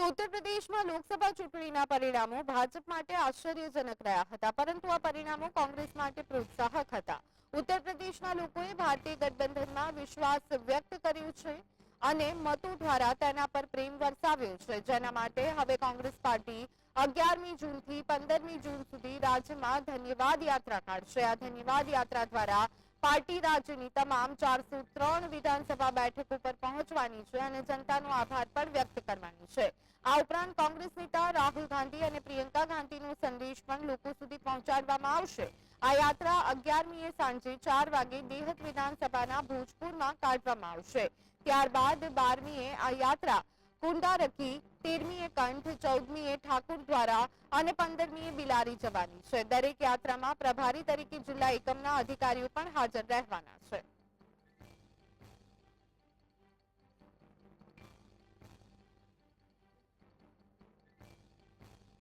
તો ઉત્તર પ્રદેશમાં લોકસભા ચૂંટણીના પરિણામો ભાજપ માટે આશ્ચર્યજનક રહ્યા હતા, પરંતુ આ પરિણામો કોંગ્રેસ માટે પ્રોત્સાહક હતા. ઉત્તર પ્રદેશના લોકોએ ભારતીય ગઠબંધનમાં વિશ્વાસ વ્યક્ત કર્યો છે અને મતો દ્વારા તેના પર પ્રેમ વરસાવ્યો છે. જેના માટે હવે કોંગ્રેસ પાર્ટી અગિયારમી જૂનથી પંદરમી જૂન સુધી રાજ્યમાં ધન્યવાદ યાત્રા કાઢશે. આ ધન્યવાદ યાત્રા દ્વારા પાર્ટી રાજ્યની તમામ ચારસો ત્રણ વિધાનસભા બેઠક ઉપર પહોંચવાની છે અને જનતાનો આભાર પણ વ્યક્ત કરવાની છે. આ ઉપરાંત કોંગ્રેસ નેતા રાહુલ ગાંધી અને પ્રિયંકા ગાંધીનો સંદેશ પણ લોકો સુધી પહોંચાડવામાં આવશે. આ યાત્રા અગિયારમીએ સાંજે ચાર વાગે દેહત વિધાનસભાના ભોજપુરમાં કાઢવામાં આવશે. ત્યારબાદ બારમીએ આ યાત્રા કુંડારકી તેરમીએ કંઠ, ચૌદમીએ ઠાકુર દ્વારા અને પંદરમીએ બિલારી જવાની છે. દરેક યાત્રામાં પ્રભારી તરીકે જિલ્લા એકમના અધિકારીઓ પણ હાજર રહેવાના છે.